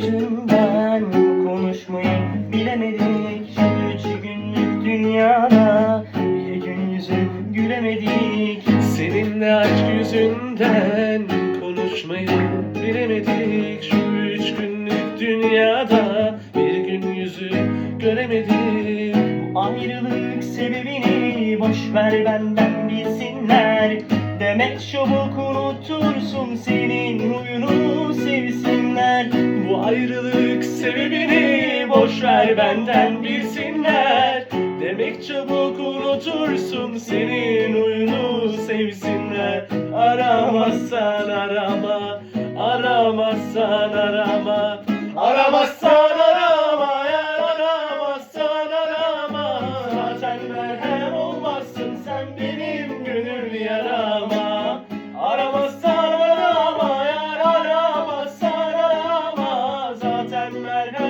yüzünden konuşmayı bilemedik Şu üç günlük dünyada. Bir gün yüzü gülemedik. Seninle aşk yüzünden konuşmayı bilemedik Şu üç günlük dünyada. Bir gün yüzü göremedik. Bu ayrılık sebebini boş ver benden bilsinler. Demek çabuk unutursun senin huyunu sebebini boş ver benden bilsinler. Demek çabuk unutursun senin oyunu sevsinler. Aramazsan arama, aramazsan arama. Aramazsan arama, eğer aramazsan arama. Zaten merhem olmazsın sen benim gönül yarama. Aramazsan arama, eğer aramazsan arama. Zaten merhem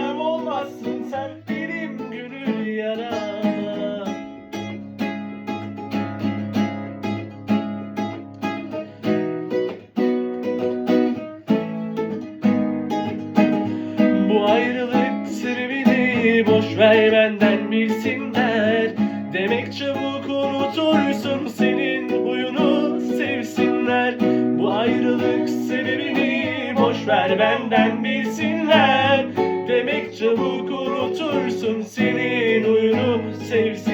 ver benden bilsinler. Demek çabuk unutursun senin huyunu. Sevsinler. Bu ayrılık sebebini boş ver benden bilsinler. Demek çabuk unutursun senin huyunu. Sevsinler.